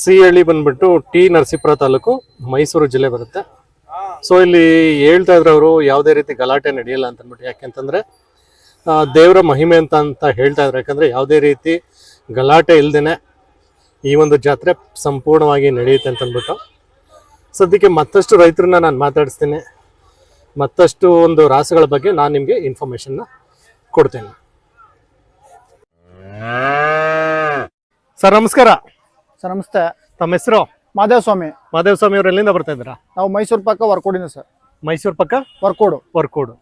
ಸಿಹಳ್ಳಿ ಬಂದ್ಬಿಟ್ಟು ಟಿ ನರಸೀಪುರ ತಾಲೂಕು ಮೈಸೂರು ಜಿಲ್ಲೆ ಬರುತ್ತೆ. ಸೊ ಇಲ್ಲಿ ಹೇಳ್ತಾ ಇದ್ರು ಅವರು, ಯಾವುದೇ ರೀತಿ ಗಲಾಟೆ ನಡೆಯಲ್ಲ ಅಂತ ಅಂದ್ಬಿಟ್ಟು ಯಾಕೆಂತಂದ್ರೆ ದೇವರ ಮಹಿಮೆ ಅಂತ ಅಂತ ಹೇಳ್ತಾ ಇದ್ರು. ಯಾಕಂದ್ರೆ ಯಾವುದೇ ರೀತಿ ಗಲಾಟೆ ಇಲ್ದೇನೆ ಈ ಒಂದು ಜಾತ್ರೆ ಸಂಪೂರ್ಣವಾಗಿ ನಡೆಯುತ್ತೆ ಅಂತ ಅಂದ್ಬಿಟ್ಟು ಸದ್ಯಕ್ಕೆ ಮತ್ತಷ್ಟು ರೈತರನ್ನ ನಾನು ಮಾತಾಡಿಸ್ತೀನಿ. ಮತ್ತಷ್ಟು ಒಂದು ರಾಸುಗಳ ಬಗ್ಗೆ ನಾನು ನಿಮಗೆ ಇನ್ಫಾರ್ಮೇಶನ್ನ ಕೊಡ್ತೇನೆ. ಸರ್, ನಮಸ್ಕಾರ. ಸರ್ ನಮಸ್ತೆ. ತಮ್ಮ ಹೆಸರು? ಮಾದೇವ ಸ್ವಾಮಿ ಮಾದೇವ ಸ್ವಾಮಿ ಅವ್ರು ಎಲ್ಲಿಂದ ಬರ್ತಾ ಇದ್ದೀರಾ? ನಾವು ಮೈಸೂರು ಪಕ್ಕ ವರ್ಕೋಡಿನ ಸರ್. ಮೈಸೂರು ಪಕ್ಕ? ವರ್ಕೋಡು ವರ್ಕೋಡು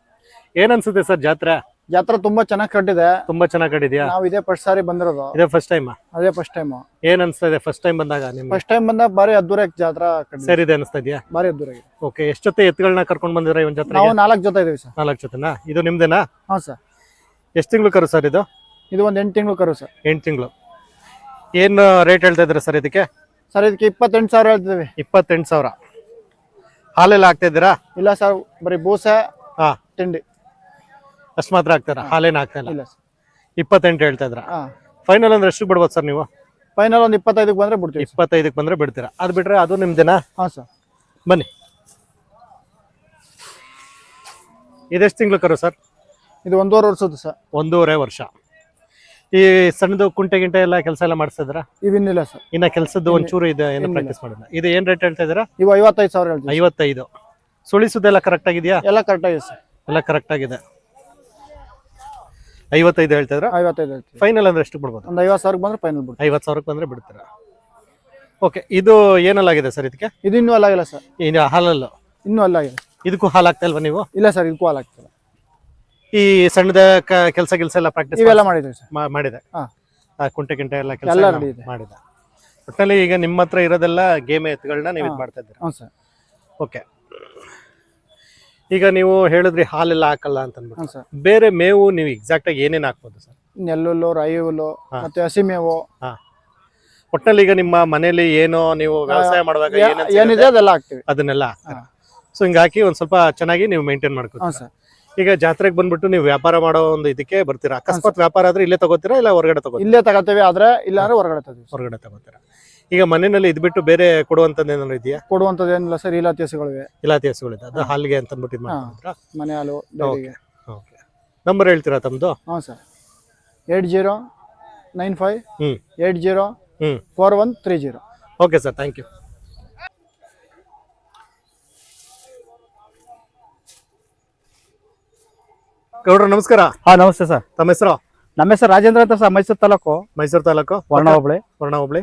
ಏನ್ ಅನ್ಸುತ್ತೆ ಸರ್ ಜಾತ್ರೆ? ಜಾತ್ರೆ ತುಂಬಾ ಚೆನ್ನಾಗಿ ಕಟ್ಟಿದೆ. ತುಂಬಾ ಚೆನ್ನಾಗಿ ಕಟ್ಟಿದ್ಯಾ? ನಾವು ಇದೇ ಫಸ್ಟ್ ಸಾರಿ ಬಂದಿರೋದು. ಇದೇ ಫಸ್ಟ್ ಟೈಮ್ ಅದೇ ಫಸ್ಟ್ ಟೈಮ್ ಏನ್ ಅನ್ಸ್ತಾ ಇದೆ ಫಸ್ಟ್ ಟೈಮ್ ಬಂದಾಗ ನಿಮ್ಗೆ? ಫಸ್ಟ್ ಟೈಮ್ ಬಂದಾಗ ಬಾರಿ ಅದ್ದೂರ ಜಾತ್ರಾ ಸರಿ ಇದೆ ಅನಿಸ್ತಾ ಇದೆಯಾ? ಬಾರಿ ಅದ್ದೂರ ಓಕೆ ಎಷ್ಟು ಜೊತೆ ಎತ್ತುಗಳನ್ನ ಕರ್ಕೊಂಡ್ ಬಂದಿರ ಇವನ್ ಜಾತ್ರೆ ನಾವು ನಾಲ್ಕು ಜೊತೆ ಇದೀವಿ ಸರ್. ನಾಲ್ಕು ಜೊತೆನಾ? ಇದು ನಿಮ್ದೇನಾ? ಹಾ ಸರ್. ಎಷ್ಟು ತಿಂಗಳು ಕರು ಸರ್ ಇದು? ಇದು ಒಂದು ಎಂಟು ತಿಂಗಳು ಕರು ಸರ್. ಎಂಟು ತಿಂಗಳು. ಏನ್ ರೇಟ್ ಹೇಳ್ತಾ ಇದ್ದೀರಾ ಸರ್ ಇದಕ್ಕೆ? ಸರ್ ಇದಕ್ಕೆ ಇಪ್ಪತ್ತೆಂಟು ಸಾವಿರ ಹೇಳ್ತಿದ್ದೀವಿ. ಇಪ್ಪತ್ತೆಂಟು ಸಾವಿರ. ಹಾಲೆಲ್ಲ ಹಾಕ್ತಾ ಇದ್ದೀರಾ? ಇಲ್ಲ ಸರ್ ಬರೀ ಬೂಸೆ ಹಾ. ತಿಂಡಿ. ಅಷ್ಟು ಮಾತ್ರ ಹಾಕ್ತಾರ? ಹಾಲೇನು ಹಾಕ್ತಾ ಇಲ್ಲ? ಇಲ್ಲ ಸರ್. ಇಪ್ಪತ್ತೆಂಟು ಹೇಳ್ತಾ ಇದ್ರ ಹಾ. ಫೈನಲ್ ಅಂದ್ರೆ ಎಷ್ಟು ಬಿಡ್ಬೋದು ಸರ್ ನೀವು? ಫೈನಲ್ ಒಂದು ಇಪ್ಪತ್ತೈದಕ್ಕೆ ಬಂದ್ರೆ ಬಿಡ್ತೀವಿ ಇಪ್ಪತ್ತೈದಕ್ಕೆ ಬಂದ್ರೆ ಬಿಡ್ತೀರಾ? ಅದು ಬಿಟ್ರೆ ಅದು ನಿಮ್ದೇನಾ? ಹಾ ಸರ್. ಬನ್ನಿ. ಇದೆಷ್ಟು ತಿಂಗಳು ಕರು ಸರ್? ಇದು ಒಂದೂವರೆ ವರ್ಷದ್ದು ಸರ್. ಒಂದೂವರೆ ವರ್ಷ. ಈ ಸಣ್ಣದು ಕುಂಟೆ ಗಿಂಟೆ ಎಲ್ಲ ಕೆಲಸ ಎಲ್ಲ ಮಾಡಿಸಿದ್ರಾ? ಇವಿನ್ನಿಲ್ಲ ಸರ್. ಇನ್ನ ಕೆಲಸದ್ದು ಒಂಚೂರು ಇದೆ ಏನು. ಪ್ರಾಕ್ಟೀಸ್ ಮಾಡಿಲ್ಲ ಇದು ಏನ್ ರೇಟ್ ಹೇಳ್ತಾ ಇದ್ದೀರಾ? ಇವು ಐವತ್ತೈದು ಸಾವಿರ ಹೇಳ್ತೀವಿ ಐವತ್ತೈದು. ಸುಳಿಸುದೆಲ್ಲ ಕರೆಕ್ಟ್ ಆಗಿದೆಯಾ? ಎಲ್ಲ ಕರೆಕ್ಟ್ ಆಗಿದೆ ಸರ್. ಎಲ್ಲ ಕರೆಕ್ಟ್ ಆಗಿದೆ. ಐವತ್ತೈದು ಹೇಳ್ತಾ ಇದ್ರ ಐವತ್ತೈದು ಹೇಳ್ತೀವಿ. ಫೈನಲ್ ಅಂದ್ರೆ ಎಷ್ಟು ಬಿಡ್ಬೋದು? ಒಂದು ಐವತ್ತು ಸಾವಿರಕ್ಕೆ ಬಂದ್ರೆ ಫೈನಲ್ ಬಿಡ್ತೀವಿ. ಐವತ್ತು ಸಾವಿರಕ್ಕೆ ಬಂದ್ರೆ ಬಿಡ್ತೀರಾ? ಓಕೆ ಇದು ಏನಲ್ಲಾಗಿದೆ ಸರ್ ಇದಕ್ಕೆ? ಇದು ಇನ್ನೂ ಅಲ್ಲಾಗಿಲ್ಲ ಸರ್. ಇನ್ನು ಹಾಲಲ್ಲು? ಇನ್ನೂ ಅಲ್ಲಾಗಿದೆ ಇದಕ್ಕೂ ಹಾಲು ಹಾಕ್ತಾ ಇಲ್ವಾ ನೀವು? ಇಲ್ಲ ಸರ್ ಇದಕ್ಕೂ ಹಾಲು ಈ ಸಣ್ಣದ ಕೆಲಸ ಕೆಲಸ ಎಲ್ಲ ಪ್ರಾಕ್ಟೀಸ್ ಇವೆಲ್ಲ ಮಾಡಿದ್ವಿ ಸರ್. ಮಾಡಿದೆ. ಹಾ. ಕುಂಟೆ ಕಿಂಟೆ ಎಲ್ಲ ಕೆಲಸ ready ಇದೆ. ಮಾಡಿದೆ. ಒಟ್ಟಲ್ಲಿ ಈಗ ನಿಮ್ಮ ಹತ್ರ ಇರೋದೆಲ್ಲ ಗೇಮ್ ಎತ್ತುಗಳನ್ನ ನೀವು ಇದು ಮಾಡ್ತಾ ಇದ್ದೀರಾ? ಹ್ಞೂ ಸರ್. ಓಕೆ ಈಗ ನೀವು ಹೇಳಿದ್ರಿ ಹಾಲೆಲ್ಲ ಹಾಕಲ್ಲ ಅಂತ ಅಂದ್ಬಿಟ್ಟು ಹ್ಞೂ ಸರ್. ಬೇರೆ ಮೇವು ನೀವು ಎಕ್ಸಾಕ್ಟ್ ಆಗಿ ಏನೇನು ಹಾಕ್ಬೋದು ಸರ್? ನೆಲ್ಲುಲ್ಲು ರಾಯಿ ಹುಲ್ಲು ಹಸಿ ಮತ್ತೆ ಹಸಿಮೇವು. ಹಾ. ಒಟ್ಟಿನಲ್ಲಿ ಈಗ ನಿಮ್ಮ ಮನೇಲಿ ಏನೋ ನೀವು ವ್ಯವಸಾಯ ಮಾಡುವಾಗ ಏನಿದೆ ಅದೆಲ್ಲ ಹಾಕ್ತಿವಿ. ಅದನ್ನೆಲ್ಲ ಹಾಕ್ತೀರಾ. ಸೊ ಹಿಂಗಾಕಿ ಒಂದ್ ಸ್ವಲ್ಪ ಚೆನ್ನಾಗಿ ನೀವು ಮೇಂಟೈನ್ ಹ್ಞೂ ಮಾಡ್ಕೊತೀರಾ ಸರ್. ಈಗ ಜಾತ್ರೆಗೆ ಬಂದ್ಬಿಟ್ಟು ನೀವು ವ್ಯಾಪಾರ ಮಾಡೋ ಒಂದು ಇದಕ್ಕೆ ಬರ್ತೀರಾ? ಅಕಸ್ಮಾತ್ ವ್ಯಾಪಾರ ಆದ್ರೆ ಇಲ್ಲೇ ತಗೋತೀರಾ ಇಲ್ಲ ಹೊರಗಡೆ ತಗೋ ಇಲ್ಲೇ ತಗೋತೀವಿ ಆದ್ರೆ ಇಲ್ಲ ಅಂದ್ರೆ ಹೊರಗಡೆ ತಗೋತೀವಿ ಹೊರಗಡೆ ತಗೋತೀರಾ? ಈಗ ಮನೆಯಲ್ಲಿ ಇದ್ಬಿಟ್ಟು ಬೇರೆ ಕೊಡುವಂತದ್ದು ಏನಾದ್ರು ಇದೆಯಾ? ಕೊಡುವಂಥದ್ದು ಏನಿಲ್ಲ ಸರ್ ಇಲ್ಲ ತೀಸುಗಳಿವೆ ಇಲಾತಿ ಹಸುಗಳಿದೆ ಅದು ಹಾಲಿಗೆ ಅಂತ ಅಂದ್ಬಿಟ್ಟು ಇದು ಮನೆ ಹಾಲು ಡೈರಿಗೆ ಓಕೆ ನಂಬರ್ ಹೇಳ್ತೀರಾ ತಮ್ಮದು ಹಾಂ sir. Eight zero nine five eight zero four one three zero. Okay sir thank you. ಗೌಡ್ರ ನಮಸ್ಕಾರ. ಹಾ ನಮಸ್ತೆ ಸರ್. ತಮ್ಮ ಹೆಸರು? ನಮ್ಮ ಹೆಸರು ರಾಜೇಂದ್ರ ಅಂತ ಸರ್ ಮೈಸೂರು ತಾಲೂಕು. ಮೈಸೂರು ತಾಲೂಕು? ವರ್ಣ ಹೋಬಳಿ ವರ್ಣ ಹೋಬಳಿ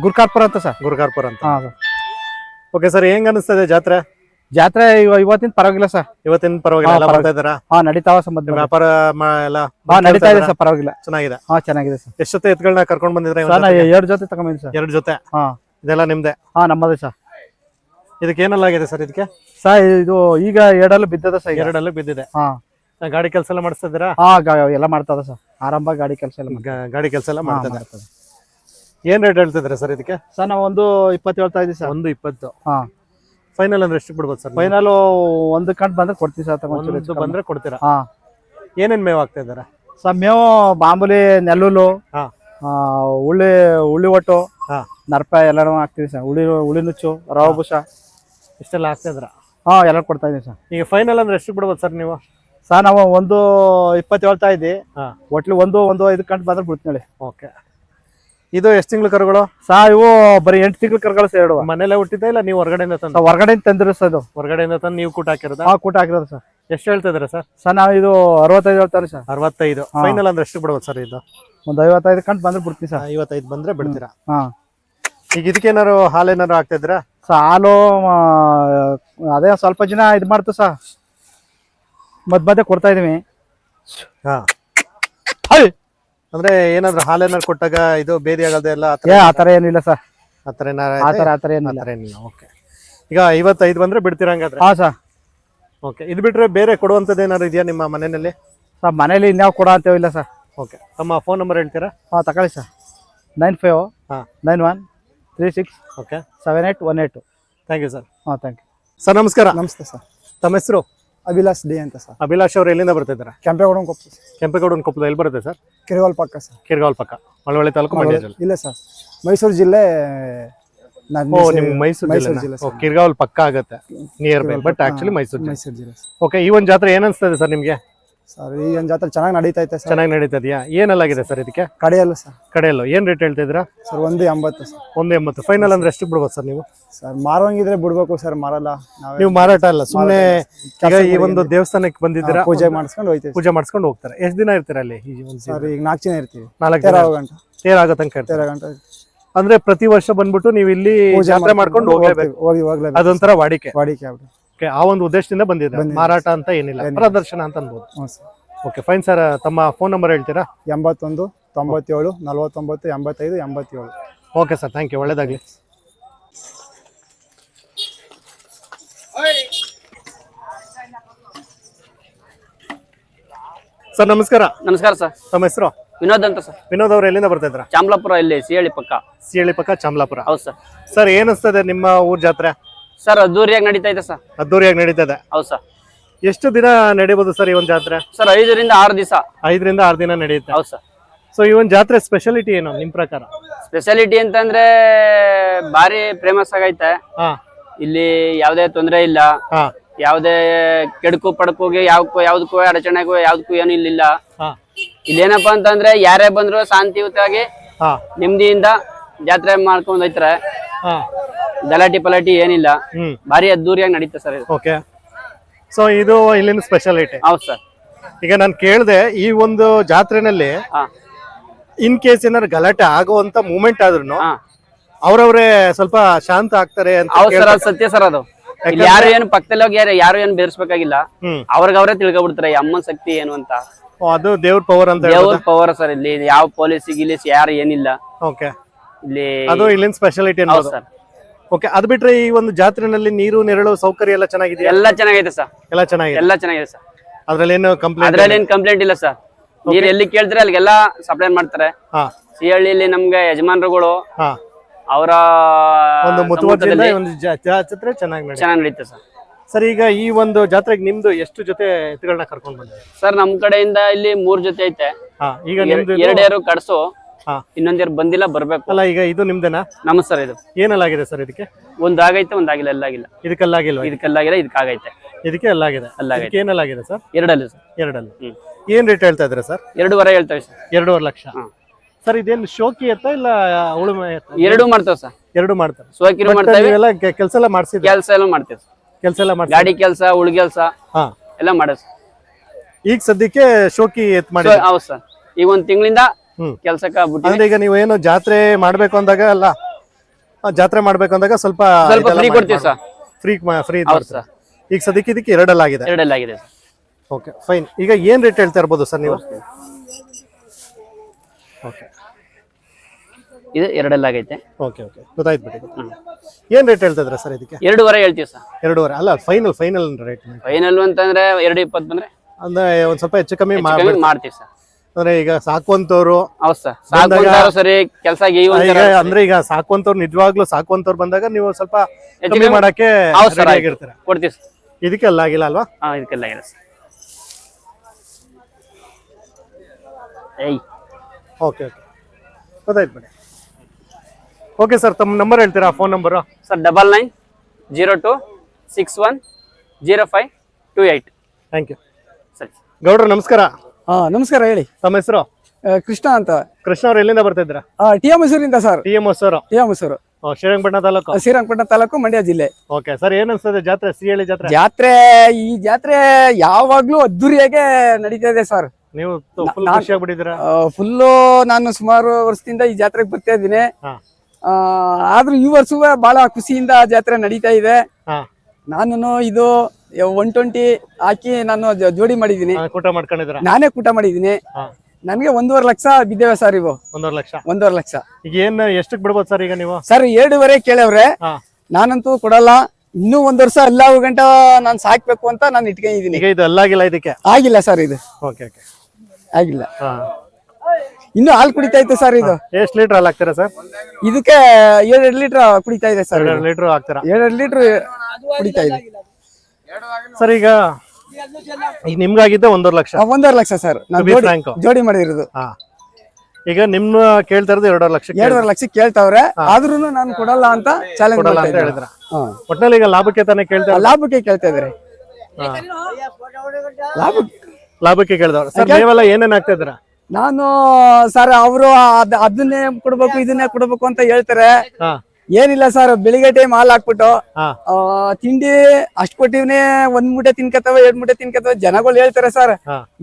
ಗುರ್ಕಾರ್ಪುರ ಅಂತ ಸರ್. ಗುರ್ಕಾರ್ಪುರ ಅಂತ. ಹಾ ಸರ್. ಓಕೆ ಸರ್ ಹೆಂಗ್ ಅನಿಸ್ತದೆ ಜಾತ್ರೆ? ಜಾತ್ರೆ ಇವ- ಇವತ್ತಿನ ಪರವಾಗಿಲ್ಲ ಸರ್. ಇವತ್ತಿನ ಪರವಾಗಿಲ್ಲ ಹಾ, ಎಲ್ಲ ಪರವಾಗಿಲ್ಲ. ಬರ್ತಾ ಇದ್ದಾರಾ? ಹಾ ನಡೀತಾವ ಸಂಬಂಧ ವ್ಯಾಪಾರ ಮಾ- ಎಲ್ಲ ಹಾ ನಡೀತಾ ಇದೆ ಸರ್ ಪರವಾಗಿಲ್ಲ. ಚೆನ್ನಾಗಿದೆ? ಹಾ ಚೆನ್ನಾಗಿದೆ ಸರ್. ಎಷ್ಟೊತ್ತೆ ಎತ್ಗಳನ್ನ ಕರ್ಕೊಂಡ್ ಬಂದಿದ್ರೆ ಸರ್ ನಾ ಎರಡು ಜೊತೆ ತಗೊಂಬಂದಿ ಸರ್. ಎರಡು ಜೊತೆ? ಹಾ. ಇದೆಲ್ಲ ನಿಮ್ದೆ? ಹಾ ನಮ್ಮದೇ ಸರ್. ಇದಕ್ಕೆ ಏನೆಲ್ಲ ಆಗಿದೆ ಸರ್ ಇದಕ್ಕೆ? ಸರ್ ಇದು ಈಗ ಎರಡಲ್ಲೂ ಬಿದ್ದದ ಸರ್ ಈಗ. ಎರಡಲ್ಲೂ ಬಿದ್ದಿದೆ. ಹಾ. ಗಾಡಿ ಕೆಲಸ ಎಲ್ಲ ಮಾಡಿಸ್ತಾ ಇದ್ದೀರಾ ಹಾ ಗಾ- ಎಲ್ಲ ಮಾಡ್ತದ ಸರ್. ಆರಂಭ ಗಾಡಿ ಕೆಲಸ ಎಲ್ಲ ಮಾಡ್ತದೆ. ಗಾ- ಗಾಡಿ ಕೆಲಸ ಎಲ್ಲ ಹಾ, ಮಾಡ್ತದೆ. ಏನ್ ರೇಟ್ ಹೇಳ್ತಿದ್ರೆ ಸರ್ ಇದಕ್ಕೆ? ಸರ್ ನಾವು ಒಂದು ಇಪ್ಪತ್ತು ಹೇಳ್ತಾ ಇದೀವಿ ಸರ್. ಒಂದು ಇಪ್ಪತ್ತು. ಹಾ. ಫೈನಲ್ ಅಂದ್ರೆ ಎಷ್ಟು ಬಿಡ್ಬೋದು ಸರ್ ಫೈನಲ್ ಒಂದು ಕಂಡು ಬಂದ್ರೆ ಕೊಡ್ತೀವಿ ಸರ್ ತಗೊಂಡು ಒಂಚೂರು ಒಂದು ಕಮ್ಮಿ. ಬಂದ್ರೆ ಕೊಡ್ತೀರಾ? ಹಾ. ಏನೇನ್ ಮೇವ್ ಆಗ್ತಾ ಇದಾರೆ ಸರ್ ಮೇವು ಮಾಮೂಲಿ ನೆಲ್ಲುಲು ಹಾ. ಹುಳಿ ಉಳ್ಳಿ ಉಳ್ಳಿ ಒಟ್ಟು ಹಾ. ನರ್ಪ ಎಲ್ಲರೂ ಹಾಕ್ತೀವಿ ಸರ್. ಹುಳಿ ಹುಳಿ ನುಚ್ಚು ರವ ಬುಷ ಇಷ್ಟೆಲ್ಲ ಹಾಕ್ತಾ ಇದ್ರ ಹಾ ಎಲ್ಲ ಕೊಡ್ತಾ ಇದೀವಿ ಸರ್. ಈಗ ಫೈನಲ್ ಅಂದ್ರೆ ಎಷ್ಟು ಬಿಡ್ಬೋದು ಸರ್ ನೀವು? ಸರ್ ನಾವು ಒಂದು ಇಪ್ಪತ್ತು ಹೇಳ್ತಾ ಇದ್ದಿ ಹಾ. ಒಟ್ಲಿ ಒಂದು ಒಂದು ಐದು ಕಂಟ್ ಬಂದ್ರೆ ಬಿಡ್ತೀನಿ ಓಕೆ. ಇದು ಎಷ್ಟು ತಿಂಗಳು ಕರುಗಳು? ಸಾ ಇವು ಬರೀ ಎಂಟು ತಿಂಗಳು ಕರುಗಳು ಸರ್ ಎರಡು. ಮನೇಲೆ ಹುಟ್ಟಿದ್ದ ಇಲ್ಲ ನೀವು ಹೊರಗಡೆಯಿಂದ ತಂದ? ಸರ್ ಹೊರಗಡೆ ತಂದಿರೋ ಸರ್ ಇದು. ಹೊರಗಡೆಯಿಂದ ತಂದು ನೀವು ಕೂಟ ಹಾಕಿರೋದು? ಹಾ ಕೂಟ ಹಾಕಿರೋದು ಸರ್. ಎಷ್ಟು ಹೇಳ್ತಾ ಇದ್ದೀರಾ ಸರ್? ಸರ್ ನಾವು ಇದು ಅರವತ್ತೈದು ಹೇಳ್ತಾರೆ ಸರ್. ಅರವತ್ತೈದು. ಫೈನಲ್ ಅಂದ್ರೆ ಎಷ್ಟು ಬಿಡ್ಬೋದು ಸರ್ ಇದು? ಒಂದು ಐವತ್ತೈದು ಕಂಟ್ ಬಂದ್ರೆ ಬಿಡ್ತೀನಿ ಸರ್. ಐವತ್ತೈದು ಬಂದ್ರೆ ಬಿಡ್ತೀರಾ? ಹಾ. ಈಗ ಇದಕ್ಕೇನಾರು ಹಾಲೇನಾರು ಆಗ್ತಾ ಇದ್ದೀರಾ? ಸೊ ಹಾಲು ಆ, ಅದೇ ಸ್ವಲ್ಪ ಜನ ಇದು ಮಾಡ್ತು ಸರ್. ಮದ್ ಮಧ್ಯೆ ಕೊಡ್ತಾ ಇದೀವಿ. ಹಾ. ಹೈ ಅಂದ್ರೆ ಏನಾದ್ರು ಹಾಲೇನಾರು ಕೊಟ್ಟಾಗ ಇದು ಬೇದಿ ಆಗೋದೆ ಎಲ್ಲ ಆತರ ಥರ ಆ ಥರ ಏನಿಲ್ಲ ಸರ್. ಆ ಥರ ಏನಾರ ಆ ಥರ ಆ ಥರ ಏನಿಲ್ಲ. ಆತರ ಏನಿಲ್ಲ ಓಕೆ ಈಗ ಐವತ್ತೈದು ಬಂದ್ರೆ ಬಿಡ್ತೀರ ಹಂಗಾದ್ರೆ? ಹಾ ಸರ್. ಓಕೆ ಇದು ಬಿಟ್ರೆ ಬೇರೆ ಕೊಡುವಂಥದ್ದು ಏನಾದ್ರು ಇದೆಯಾ ನಿಮ್ಮ ಮನೆಯಲ್ಲಿ? ಸರ್ ಮನೇಲಿ ಇನ್ಯಾವ ಕೊಡ ಅಂತೇವಿಲ್ಲ ಸರ್. ಓಕೆ ತಮ್ಮ ಫೋನ್ ನಂಬರ್ ಹೇಳ್ತೀರಾ? ಹಾಂ ತಗೊಳ್ಳಿ ಸರ್. ನೈನ್ ಫೈವ್ ಹಾ. Nine one three six okay seven eight one eight thank you sir ಹಾಂ ಥ್ಯಾಂಕ್ ಯು ಸರ್ ನಮಸ್ಕಾರ. ನಮಸ್ತೆ ಸರ್ ತಮ್ಮ ಹೆಸರು? ಅಭಿಲಾಷ್ ಡಿ ಅಂತ ಸರ್ ಅಭಿಲಾಷ್ ಅವರು ಎಲ್ಲಿಂದ ಬರ್ತಿದ್ದಾರೆ? ಕೆಂಪೇಗೌಡ ಕೊಪ್ಪ ಕೆಂಪೇಗೌಡನ ಕೊಪ್ಪದ ಎಲ್ಲಿ ಬರುತ್ತೆ ಸರ್ ಕೆರೆವಾಲ್ ಪಕ್ಕ ಸರ್ ಕಿರ್ಗಾವಲ್ ಪಕ್ಕ. ಮಳವಳ್ಳಿ ತಾಲೂಕು ಮಂಡ್ಯ ಜಿಲ್ಲೆ. ಇಲ್ಲ ಸರ್ ಮೈಸೂರು ಜಿಲ್ಲೆ ಓ ಮೈಸೂರು- ನಿಮ್ ಮೈಸೂರು ಮೈಸೂರು ಜಿಲ್ಲೆ ಜಿಲ್ಲೆ ಸರ್. ಕಿರ್ಗಾವಲ್ ಪಕ್ಕ ಆಗುತ್ತೆ. Near by but actually Mysuru ಜಿಲ್ಲೆ. ಮೈಸೂರು ಜಿಲ್ಲೆ ಓಕೆ ಈ ಒಂದು ಜಾತ್ರೆ ಏನ್ ಅನ್ಸ್ತದೆ ಸರ್ ನಿಮ್ಗೆ? ಸರ್ ಈ ಒಂದು ಜಾತ್ರೆ ಚೆನ್ನಾಗಿ ನಡೀತಾ ಇದೆ ಸರ್. ಚೆನ್ನಾಗಿ ನಡೀತದ್ಯಾ ಏನಲ್ಲಾಗಿದೆ ಸರ್ ಇದಕ್ಕೆ? ಕಡೆಯಲ್ಲ ಸರ್. ಕಡೆಯಲ್ಲೋ ಏನ್ ರೇಟ್ ಹೇಳ್ತಿದ್ದೀರಾ ಸರ್ ಒಂದು ಎಂಬತ್ತು ಸರ್. ಒಂದು ಎಂಬತ್ತು. ಫೈನಲ್ ಅಂದ್ರೆ ಎಷ್ಟು ಬಿಡ್ಬೋದು ಸರ್ ನೀವು? ಸರ್ ಮಾರೋಂಗಿದ್ರೆ ಬಿಡ್ಬೇಕು ಸರ್ ಮಾರಲ್ಲ. ನಾವೇ ನೀವು ಮಾರಾಟ ಅಲ್ಲ ಸುಮ್ಮನೆ ಈಗ ಈ ಒಂದು ದೇವಸ್ಥಾನಕ್ಕೆ ಬಂದಿದ್ದೀರಾ? ಪೂಜೆ ಮಾಡಿಸ್ಕೊಂಡು ಹೋಯ್ತೀವಿ ಪೂಜೆ ಮಾಡಿಸ್ಕೊಂಡು ಹೋಗ್ತಾರೆ. ಎಷ್ಟು ದಿನ ಇರ್ತೀರಾ ಅಲ್ಲಿ ಈ ಒಂದು ಸರ್ ಈಗ ನಾಲ್ಕು ಜನ ಇರ್ತೀವಿ. ನಾಲ್ಕು ದಿನ? ಗಂಟೆ. ತೇರ್ ಆಗೋ ತನಕ ಇರ್ತಾರೆ? ತೆರ ಗಂಟೆ. ಅಂದ್ರೆ ಪ್ರತಿ ವರ್ಷ ಬಂದ್ಬಿಟ್ಟು ನೀವು ಇಲ್ಲಿ ಜಾತ್ರೆ ಮಾಡ್ಕೊಂಡು ಹೋಗ್ಲೇಬೇಕು. ಹೋಗಿ ಹೋಗ್ಲೇಬೇಕು. ಅದೊಂಥರ ವಾಡಿಕೆ. ವಾಡಿಕೆ ಆಗ್ಬಿಟ್ಟು Okay, ಆ ಒಂದು ಉದ್ದೇಶದಿಂದ ಬಂದಿದೆ. ಮಾರಾಟ ಅಂತ ಏನಿಲ್ಲ ಪ್ರದರ್ಶನ ಅಂತ ಅನ್ಬೋದು. ಹ್ಞೂ ಸರ್. ಓಕೆ ಫೈನ್ ಸರ್ ತಮ್ಮ ಫೋನ್ ನಂಬರ್ ಹೇಳ್ತೀರಾ? ಎಂಬತ್ತೊಂದು ತೊಂಬತ್ತೇಳು ನಲವತ್ತೊಂಬತ್ತು ಎಂಬತ್ತೈದು ಎಂಬತ್ತೇಳು. ಓಕೆ ಸರ್ ಥ್ಯಾಂಕ್ ಯು ಒಳ್ಳೇದಾಗಲಿ. ಸರ್ ನಮಸ್ಕಾರ. ನಮಸ್ಕಾರ ಸರ್. ತಮ್ಮ ಹೆಸರು? ವಿನೋದ್ ಅಂತ ಸರ್. ವಿನೋದ್ ಅವ್ರು ಎಲ್ಲಿಂದ ಬರ್ತಾ ಇದ್ರ ಚಾಮಲಾಪುರ ಇಲ್ಲಿ ಸಿಹಳ್ಳಿ ಪಕ್ಕ. ಸಿಹಳ್ಳಿ ಪಕ್ಕ ಚಾಮಲಾಪುರ. ಹೌದು ಸರ್. ಸರ್ ಏನಿಸ್ತದೆ ನಿಮ್ಮ ಊರ್ ಜಾತ್ರೆ? ಸರ್ ಅದ್ದೂರಿಯಾಗಿ ನಡೀತಾ ಇದೆ ಸರ್. ಅದ್ದೂರಿಯಾಗಿ ನಡೀತದೆ. ಹೌದು ಸರ್. ಎಷ್ಟು ದಿನ ನಡೀಬಹುದು ಸರ್ ಈ ಒಂದು ಜಾತ್ರೆ? ಸರ್ ಐದರಿಂದ ಆರು ದಿವಸ. ಐದರಿಂದ ಆರು ದಿನ ನಡೆಯುತ್ತೆ. ಹೌದು ಸರ್. ಸೊ ಈ ಒಂದು ಜಾತ್ರೆ ಸ್ಪೆಷಾಲಿಟಿ ಏನು ನಿಮ್ ಪ್ರಕಾರ? ಸ್ಪೆಷಾಲಿಟಿ ಅಂತಂದ್ರೆ ಭಾರಿ ಫೇಮಸ್ ಆಗೈತೆ. ಹಾ. ಇಲ್ಲಿ ಯಾವುದೇ ತೊಂದರೆ ಇಲ್ಲ. ಹಾ. ಯಾವುದೇ ಕೆಡಕು ಪಡಕುಗೆ ಯಾವ್ಕು ಯಾವ್ದಕ್ಕೂ ಅಡಚಣೆಗೂ ಯಾವ್ದಕ್ಕೂ ಏನು ಇಲ್ಲಿಲ್ಲ. ಹಾ. ಇಲ್ಲೇನಪ್ಪ ಅಂತಂದ್ರೆ ಯಾರೇ ಬಂದ್ರು ಶಾಂತಿಯುತವಾಗಿ ಹಾ. ನೆಮ್ಮದಿಯಿಂದ ಜಾತ್ರೆ ಮಾಡ್ಕೊಂಡ್ ಹೋಯ್ತಾರೆ. ಹಾ. ಗಲಾಟಿ ಪಲಾಟಿ ಏನಿಲ್ಲ. ಭಾರಿ ಅದ್ದೂರಿಯಾಗಿ ನಡೀತಾ ಸರ್ ಇದು. ಓಕೆ. ಸೊ ಇದು ಇಲ್ಲಿನ ಸ್ಪೆಷಾಲಿಟಿ ಹೌದು ಸರ್. ಈಗ ನಾನು ಕೇಳಿದೆ ಈ ಒಂದು ಜಾತ್ರೆನಲ್ಲಿ ಇನ್ ಕೇಸ್ ಏನಾದ್ರು ಗಲಾಟೆ ಆಗುವಂತ ಮೂಮೆಂಟ್ ಆದ್ರೂ ಅವ್ರವ್ರೆ ಸ್ವಲ್ಪ ಶಾಂತ ಆಗ್ತಾರೆ ಅಂತ ಹೌದು ಸರ್ ಅದು ಸತ್ಯ ಸರ್ ಅದು. ಯಾರು ಏನು ಪಕ್ಕದಲ್ಲಿ ಹೋಗಿ ಯಾರು ಯಾರು ಏನು ಬೇರ್ಸ್ಬೇಕಾಗಿಲ್ಲ. ಅವ್ರಿಗವ್ರೆ ಅವ್ರಿಗೆ ಅವರೇ ತಿಳ್ಕೊಬಿಡ್ತಾರೆ ಈ ಅಮ್ಮನ ಶಕ್ತಿ ಏನು ಅಂತ. ಅದು ದೇವ್ರ ಪವರ್ ಅಂತ ದೇವ್ರ ಪವರ್ ಸರ್ ಇಲ್ಲಿ. ಯಾವ ಪೊಲೀಸ್ ಗಿಲೀಸ್ ಯಾರು ಏನಿಲ್ಲ. ಓಕೆ. ಇಲ್ಲಿ ಅದು ಇಲ್ಲಿನ ಸ್ಪೆಷಾಲಿಟಿ ಸರ್. ಓಕೆ ಅದ್ ಬಿಟ್ರೆ ಈ ಒಂದು ಜಾತ್ರೆನಲ್ಲಿ ನೀರು ನೆರಳು ಸೌಕರ್ಯ ಎಲ್ಲ ಚೆನ್ನಾಗಿದೆ ಎಲ್ಲ ಚೆನ್ನಾಗಿದೆ ಸರ್. ಎಲ್ಲ ಚೆನ್ನಾಗಿದೆ? ಎಲ್ಲ ಚೆನ್ನಾಗಿದೆ ಸರ್. ಅದ್ರಲ್ಲಿ ಏನು ಕಂಪ್ಲೇಂಟ್ ಅದ್ರಲ್ಲಿ ಏನ್ ಕಂಪ್ಲೇಂಟ್ ಇಲ್ಲ ಸರ್. ನೀರ್ ಎಲ್ಲಿ ಕೇಳ್ತಾರೆ ಅಲ್ಲಿಗೆಲ್ಲ ಸಪ್ಲೈ ಮಾಡ್ತಾರೆ. ಹಾ. ಸಿಹಳ್ಳಿಲಿ ನಮ್ಗೆ ಯಜಮಾನರುಗಳು ಹಾ. ಅವರ ಒಂದು ಮುತುವರ್ಜಿಯಿಂದ ಒಂದು ಜಾ- ಜಾತ್ರೆ ಚೆನ್ನಾಗಿ ನಡೆಯುತ್ತೆ. ಚೆನ್ನಾಗಿ ನಡೀತದೆ ಸರ್. ಸರ್ ಈಗ ಈ ಒಂದು ಜಾತ್ರೆಗೆ ನಿಮ್ದು ಎಷ್ಟು ಜೊತೆ ಎತ್ತುಗಳನ್ನ ಕರ್ಕೊಂಡು ಬಂದಿದೆ ಸರ್ ನಮ್ ಕಡೆಯಿಂದ ಇಲ್ಲಿ ಮೂರ್ ಜೊತೆ ಐತೆ. ಹಾ ಈಗ ನಿಮ್ದು ಇದು- ಎರಡೇರು ಕಡ್ಸು. ಹಾ. ಯಾರು ಬಂದಿಲ್ಲ ಬರ್ಬೇಕು. ಅಲ್ಲ ಈಗ ಇದು ನಿಮ್ದೇನಾ? ನಮ ಸರ್ ಇದು. ಏನಲ್ಲಾಗಿದೆ ಸರ್ ಇದಕ್ಕೆ? ಒಂದ್ ಆಗೈತೆ ಒಂದ್ ಆಗಿಲ್ಲ ಎಲ್ಲ ಆಗಿಲ್ಲ ಇದಕ್ಕಲ್ಲಾಗಿಲ್ಲ ಇದಕ್ಕೆಲ್ಲಾಗಿಲ್ಲ ಇದಕ್ಕಾಗೈತೆ. ಇದಕ್ಕೆ ಎಲ್ಲಾಗಿದೆ? ಅಲ್ಲಾಗೈತೆ. ಇದಕ್ಕೆ ಏನಲ್ಲಾಗಿದೆ ಸರ್? ಎರಡಲ್ಲಿ ಸರ್. ಎರಡಲ್ಲಿ. ಏನ್ ರೇಟ್ ಹೇಳ್ತಾ ಇದ್ರೆ ಸರ್? ಎರಡೂವರೆ ಹೇಳ್ತೇವೆ ಸರ್. ಎರಡೂವರೆ ಲಕ್ಷ. ಸರ್ ಇದೇನು ಶೋಕಿ ಎತ್ತ ಇಲ್ಲ ಉಳುಮೆ ಎರಡು ಮಾಡ್ತೇವೆ ಸರ್. ಎರಡು ಮಾಡ್ತಾರೆ. ಶೋಕಿ ಮಾಡ್ತೇವೆ. ಕೆಲಸ ಎಲ್ಲ ಮಾಡ್ತೀವಿ ಕೆಲಸ ಎಲ್ಲ ಮಾಡ್ತೇವೆ ಕೆಲಸ ಎಲ್ಲ ಮಾಡ್ತೀವಿ ಗಾಡಿ ಕೆಲಸ ಉಳ್ ಕೆಲಸ ಹಾ. ಎಲ್ಲ ಮಾಡೋದು ಈಗ ಸದ್ಯಕ್ಕೆ ಶೋಕಿ ಎತ್ ಮಾಡಿ ಹೌದು ಸರ್. ಈಗ ಒಂದ್ ತಿಂಗಳಿಂದ ಕೆಲ್ಸಕ್ಕ ಅಂದ್ರೆ ಈಗ ನೀವು ಏನು ಜಾತ್ರೆ ಮಾಡ್ಬೇಕು ಅಂದಾಗ ಅಲ್ಲ? ಜಾತ್ರೆ ಮಾಡ್ಬೇಕು ಅಂದಾಗ ಸ್ವಲ್ಪ ಸ್ವಲ್ಪ ಫ್ರೀ ಕೊಡ್ತೀವಿ ಸರ್. Free free sir. ಈಗ ಸದ್ಯಕ್ಕೆ ಇದಕ್ಕೆ ಎರಡಲ್ಲಾಗಿದೆ. ಎರಡೆಲ್ಲ ಆಗಿದೆ ಸರ್. ಓಕೆ ಫೈನ್ ಈಗ ಏನ್ ರೇಟ್ ಹೇಳ್ತಾ ಇರ್ಬೋದು ಸರ್ ನೀವು? ಓಕೆ. ಇದು ಎರಡೆಲ್ಲ ಆಗೈತೆ ಓಕೆ ಓಕೆ ಗೊತ್ತಾಯ್ತು ಬಿಡಿ ಏನ್ ರೇಟ್ ಹೇಳ್ತಾ ಇದ್ರ ಸರ್ ಇದಕ್ಕೆ? ಎರಡೂವರೆ ಹೇಳ್ತೀವಿ ಸರ್. ಎರಡೂವರೆ. ಅಲ್ಲ ಫೈನಲ್ ಫೈನಲ್ ರೇಟ್ ಫೈನಲ್ ಅಂತಂದ್ರೆ ಎರಡು ಇಪ್ಪತ್ತು ಬಂದ್ರೆ ಅಂದ್ರೆ ಒಂದ್ ಸ್ವಲ್ಪ ಹೆಚ್ಚು ಕಮ್ಮಿ ಹೆಚ್ಚು ಕಮ್ಮಿ ಮಾಡ್ತೀವಿ ಸರ್. ಅಂದ್ರೆ ಈಗ ಸಾಕುವಂತವ್ರು ಹೌದು ಸರ್. ಕೆಲಸ ಈಗ ಅಂದ್ರೆ ಈಗ ಸಾಕುವಂತವ್ರು ನಿಜವಾಗ್ಲೂ ಸಾಕುವಂತವ್ರು ಬಂದಾಗ ನೀವು ಸ್ವಲ್ಪ ಕಮ್ಮಿ ಮಾಡಕ್ಕೆ ಇದಕ್ಕೆಲ್ಲ ಸರ್ ready ಆಗಿರ್ತೀರ. ಕೊಡ್ತೀವಿ ಸರ್. ಇದಕ್ಕೆಲ್ಲ ಆಗಿಲ್ಲ ಅಲ್ವಾ? ಹಾ ಇದಕ್ಕೆಲ್ಲ ಆಗಿಲ್ಲ ಸರ್. ಏಯ್. Okay okay. ಗೊತ್ತಾಯ್ತು ಬಿಡಿ. ಓಕೆ ಸರ್ ತಮ್ಮ ನಂಬರ್ ಹೇಳ್ತೀರಾ phone number? Sir double nine zero two six one zero five two eight. Thank you. ಸರಿ. ಗೌಡ್ರ ನಮಸ್ಕಾರ. ಹಾ ನಮಸ್ಕಾರ ಹೇಳಿ. ತಮ್ಮ ಹೆಸರು? ಕೃಷ್ಣ ಅಂತ. ಕೃಷ್ಣ ಅವ್ರು ಎಲ್ಲಿಂದ ಬರ್ತಿದ್ರ ಟಿ ಎಂ ಮೈಸೂರಿಂದ sir. T M Hosur T M Mysuru. Srirangapatna taluk? Srirangapatna taluk Mandya ಜಿಲ್ಲೆ. ಓಕೆ ಸರ್ ಏನ್ ಅನ್ಸ್ತದೆ ಜಾತ್ರೆ ಸಿಹಳಿ ಜಾತ್ರೆ? ಜಾತ್ರೆ ಈ ಜಾತ್ರೆ ಯಾವಾಗ್ಲೂ ಅದ್ದೂರಿಯಾಗೆ ನಡೀತಾ ಇದೆ ಸರ್. ನೀವು ಫುಲ್ ಫುಲ್ಲು ನಾನು ಸುಮಾರು ವರ್ಷದಿಂದ ಈ ಜಾತ್ರೆಗೆ ಬರ್ತಾ ಇದ್ದೀನಿ. ಆ, ಆದ್ರೂ ಈ ವರ್ಷವೇ ಬಹಳ ಖುಷಿಯಿಂದ ಜಾತ್ರೆ ನಡೀತಾ ಇದೆ. ನಾನು ಇದು ಒನ್ ಟ್ವೆಂಟಿ ಹಾಕಿ ನಾನು ಜ- ಜೋಡಿ ಮಾಡಿದೀನಿ ಕೂಟ ನಾನೇ ಕೂಟ ಮಾಡಿದೀನಿ ನನಗೆ ಒಂದೂವರೆ ಲಕ್ಷ ಬಿದ್ದೇವೆ ಸರ್ ಇವು. ಒಂದೂವರೆ ಲಕ್ಷ? ಒಂದೂವರೆ ಲಕ್ಷ. ಈಗ ಏನ್ ಎಷ್ಟಕ್ ಬಿಡ್ಬೋದು ಸರ್ ಈಗ ನೀವು? ಸರ್ ಎರಡೂವರೆ ಕೇಳವ್ರೆ. ಹಾ. ನಾನಂತೂ ಕೊಡಲ್ಲ. ಇನ್ನೂ ಒಂದ್ ವರ್ಷ ಎಲ್ಲ ಗಂಟ ನಾನು ಸಾಕ್ಬೇಕು ಅಂತ ನಾನು ಇಟ್ಕೊಂಡಿದ್ದೀನಿ. ಈಗ ಇದು ಅಲ್ಲಾಗಿಲ್ಲ ಇದಕ್ಕೆ? ಆಗಿಲ್ಲ ಸರ್ ಇದು. Okay okay. ಆಗಿಲ್ಲ. ಹಾ. ಇನ್ನು ಹಾಲು ಕುಡಿತಾ ಇತ್ತು ಸರ್ ಇದು. ಎಷ್ಟು ಲೀಟರ್ ಹಾಲು ಹಾಕ್ತೀರಾ ಸರ್? ಇದಕ್ಕೆ ಎರಡೆರಡು ಲೀಟರ್ ಕುಡಿತಾ ಇದೆ ಸರ್ ಎರಡು ಲೀಟರ್ ಹಾಕ್ತೀರಾ? ಎರಡೆರಡು ಲೀಟರ್ ಕುಡಿತಾ ಇದೆ. ಸರ್ ಈಗ ಈಗ ನಿಮ್ಗಾಗಿದ್ದ ಒಂದೂವರೆ ಲಕ್ಷ. ಒಂದೂವರೆ ಲಕ್ಷ ಸರ್. ಜೋಡಿ frank. ಜೋಡಿ ಮಾಡಿರೋದು. ಹಾ. ಈಗ ನಿಮ್ ಕೇಳ್ತಾ ಇರೋದು ಎರಡೂವರೆ ಲಕ್ಷ ಎರಡೂವರೆ ಲಕ್ಷ ಕೇಳ್ತಾವ್ರೆ. ಆದ್ರೂ ನಾನು ಕೊಡಲ್ಲ ಅಂತ ಚಾಲೆಂಜ್ ಕೊಡಲ್ಲ ಅಂತ ಹೇಳಿದ್ರ. ಒಟ್ನಲ್ಲಿ ಈಗ ಲಾಭಕ್ಕೆ ತಾನೇ ಕೇಳ್ತಾ ಇರೋದು? ಲಾಭಕ್ಕೆ ಕೇಳ್ತಾ ಇದಾರೆ ಹಾ. ಲಾಭಕ್ಕೆ ಕೇಳ್ದವ್ರ. ಸರ್ ನೀವೆಲ್ಲ ಏನೇನ್ ಆಗ್ತಾ ನಾನು ಸರ್ ಅವರು ಅದನ್ನೇ ಕೊಡ್ಬೇಕು ಇದನ್ನೇ ಕೊಡ್ಬೇಕು ಅಂತ ಹೇಳ್ತಾರೆ. ಹಾ. ಏನಿಲ್ಲ ಸರ್ ಬೆಳಿಗ್ಗೆ ಟೈಮ್ ಹಾಲ್ ಹಾಕ್ಬಿಟ್ಟು ತಿಂಡಿ ಅಷ್ಟ್ ಕೊಟ್ಟಿವ್ನೆ ಒಂದ್ ಮೂಟೆ ತಿನ್ಕತ್ತವ ಎರಡ್ ಮೂಟೆ ತಿನ್ಕತ್ತವ ಜನಗಳು ಹೇಳ್ತಾರೆ ಸರ್.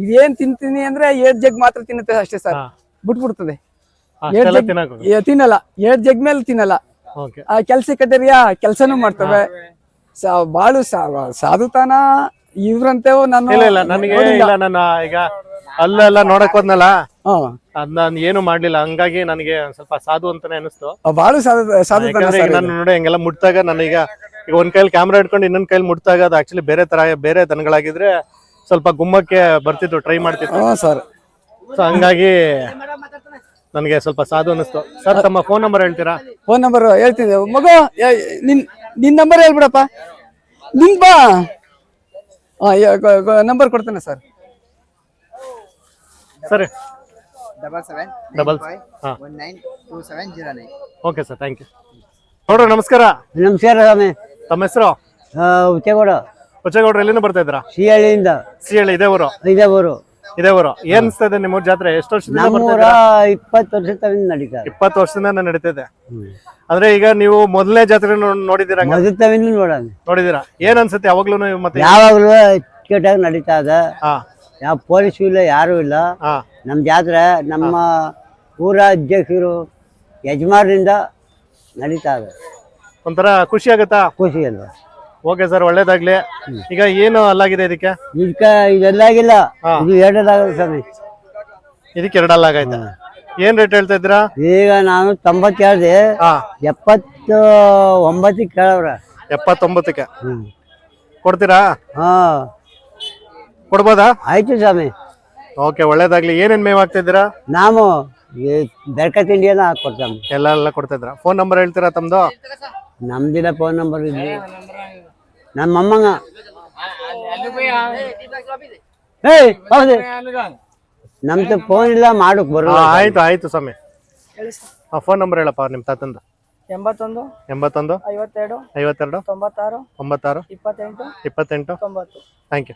ಇದೇನ್ ತಿಂತೀನಿ ಅಂದ್ರೆ ಏಳ್ ಜಗ್ ಮಾತ್ರ ತಿನ್ನುತ್ತೆ ಅಷ್ಟೇ ಸರ್. ಬಿಟ್ಬಿಡ್ತದೆ. ತಿನ್ನಲ್ಲ. ಏಳ್ ಜಗ್ ಮೇಲೆ ತಿನ್ನಲ್ಲ. ಕೆಲ್ಸ ಕಟ್ಟರಿಯಾ ಕೆಲ್ಸನೂ ಮಾಡ್ತವೆ. ಸಾ- ಬಾಳು ಸಾಧುತಾನ ಇವ್ರಂತೆ ನಾನು ನನಗೆ ನನ್ನ ಈಗ ಅಲ್ಲೆಲ್ಲ ನೋಡಕ್ ಹೋದ್ನಲ್ಲ? ಹ್ಮ್. ಅದ್ ನಾನು ಏನು ಮಾಡ್ಲಿಲ್ಲ ಹಂಗಾಗಿ ನನಗೆ ಒಂದ್ ಸ್ವಲ್ಪ ಸಾಧು ಅಂತಾನೆ ಅನಿಸ್ತು. ಬಾಳು ಸಾಧು ಸಾಧು ಯಾಕಂದ್ರೆ ಈಗ ನಾನು ನೋಡಿ ಹಂಗೆಲ್ಲ ಮುಟ್ಟಾಗ ನನಗೆ ಈಗ ಒಂದ್ ಕೈಲಿ ಕ್ಯಾಮ್ರಾ ಇಟ್ಕೊಂಡು ಇನ್ನೊಂದ್ ಕೈಲಿ ಮುಟ್ಟಾಗ ಅದು ಆಕ್ಚುಲಿ ಬೇರೆ ತರ ಬೇರೆ ದನಗಳಾಗಿದ್ರೆ ಸ್ವಲ್ಪ ಗುಮ್ಮಕ್ಕೆ ಬರ್ತಿತ್ತು ಟ್ರೈ ಮಾಡ್ತಿತ್ತು. ಹ್ಮ್ ಸರ್. ಸೊ ಹಂಗಾಗಿ ನನಗೆ ಸ್ವಲ್ಪ ಸಾಧು ಅನಿಸ್ತು. ಸರ್ ತಮ್ಮ ಫೋನ್ ನಂಬರ್ ಹೇಳ್ತೀರಾ? ಫೋನ್ ನಂಬರ್ ಹೇಳ್ತೀನಿ ಮಗು ಏ- ನಿನ್ ನಿನ್ ನಂಬರ್ ಹೇಳ್ಬಿಡಪ್ಪ. ನಿನ್ ಬಾ. ನಂಬರ್ ಕೊಡ್ತೇನೆ ಸರ್. ಸರಿ. ಡಬಲ್ ಸೆವೆನ್ ಡಬಲ್ ಹಾ. One nine two seven zero nine okay sir thank you ನೋಡ್ರಿ ನಮಸ್ಕಾರ. ನಮಸ್ಕಾರ ಸ್ವಾಮಿ. ತಮ್ಮ ಹೆಸರು? ಉಚ್ಚೇಗೌಡ. ಉಚ್ಚೇಗೌಡ್ರ ಎಲ್ಲಿಂದ ಬರ್ತಾ ಇದ್ರಾ ಸಿಹಳ್ಳಿಯಿಂದ ಸಿ ಹೇಳಿ ಇದೇ ಊರು? ಇದೇ ಊರು. ಇದೇ ಊರು. ಏನ್ ಅನ್ಸ್ತಾ ಇದೆ ನಿಮ್ಮ ಊರ್ ಜಾತ್ರೆ? ಎಷ್ಟು ವರ್ಷದಿಂದ ಬರ್ತಾ ನಮ್ಮೂರ ಇದ್ದೀರಾ? ಇಪ್ಪತ್ತು ವರ್ಷ ತವಿಂದ ನಡೀತಾರೆ. ಇಪ್ಪತ್ತು ವರ್ಷದಿಂದ ನಡೀತಿದೆ ಅಂದ್ರೆ ಈಗ ನೀವು ಮೊದಲನೇ ಜಾತ್ರೆ ನೋಡಿದೀರ ನೋಡೋಣ. ನೋಡಿದೀರಾ ಏನ್ ಅನ್ಸುತ್ತೆ? ಯಾವಾಗ್ಲೂ ಮತ್ತೆ ಯಾವಾಗಲೂ ನಡೀತಾ ಇದೆ. ಹಾ. ಯಾವ ಪೊಲೀಸು ಇಲ್ಲ ಯಾರು ಇಲ್ಲ. ಹಾ. ನಮ್ಮ ಜಾತ್ರೆ ನಮ್ಮ ಊರ ಅಧ್ಯಕ್ಷರು ಯಜಮಾನರಿಂದ ನಡೀತಾ ಇದೆ. ಒಂಥರ ಖುಷಿ ಆಗುತ್ತಾ? ಖುಷಿ ಅಲ್ಲ ಓಕೆ ಸರ್ ಒಳ್ಳೇದಾಗ್ಲಿ. ಈಗ ಏನು ಅಲ್ಲಾಗಿದೆ ಇದಕ್ಕೆ? ಇದಕ್ಕೆ ಇದೆಲ್ಲಾಗಿಲ್ಲ. ಹಾ. ಇದು ಎರಡಲ್ಲಾಗಲ್ಲ ಸರ್ ಇದಕ್ಕೆ ಎರಡಲ್ಲ ಆಗೈತೆ ಏನ್ ರೇಟ್ ಹೇಳ್ತಾ ಇದ್ದೀರಾ? ಈಗ ನಾನು ತೊಂಬತ್ತೆರಡು. ಎಪ್ಪತ್ತ ಹಾ. ಎಪ್ಪತ್ತು ಒಂಬತ್ತಿಗೆ ಕೇಳವ್ರ. ಎಪ್ಪತ್ತೊಂಬತ್ತಕ್ಕೆ. ಹ್ಞೂ ಕೊಡ್ತೀರಾ? ಹಾಂ. ಕೊಡ್ಬೋದಾ? ಆಯ್ತು ಸ್ವಾಮಿ. ಓಕೆ ಒಳ್ಳೇದಾಗ್ಲಿ. ಏನೇನ್ ಮೇವ್ ಹಾಕ್ತಿದ್ದೀರಾ? ಇದ್ದೀರಾ ನಾವು ಈ ಬೆರ್ಕ ತಿಂಡಿಯನ್ನ ಹಾಕೊಡ್ತಾನೆ ಎಲ್ಲ ಎಲ್ಲ ಕೊಡ್ತಾ ಫೋನ್ ನಂಬರ್ ಹೇಳ್ತೀರಾ ತಮ್ದು? ನಮ್ದಿಲ್ಲ ಫೋನ್ ನಂಬರ್ ಇದೆ ನಮ್ಮ ಅಮ್ಮಂಗ ಏಯ್ ಹೌದು. ನಮ್ದು ಫೋನ್ ಇಲ್ಲ ಮಾಡಕ್ ಬರಲ್ಲ ಆಯ್ತು ಆಯ್ತು ಸ್ವಾಮಿ. ಫೋನ್ ನಂಬರ್ ಹೇಳಪ್ಪ ನಿಮ್ಮ ತಾತಂದು. ಎಂಬತ್ತೊಂದು ಎಂಬತ್ತೊಂದು ಐವತ್ತೆರಡು ಐವತ್ತೆರಡು ತೊಂಬತ್ತಾರು ಒಂಬತ್ತಾರು ಇಪ್ಪತ್ತೆಂಟು ಇಪ್ಪತ್ತೆಂಟು. ತೊಂಬತ್ತು ಥ್ಯಾಂಕ್ ಯು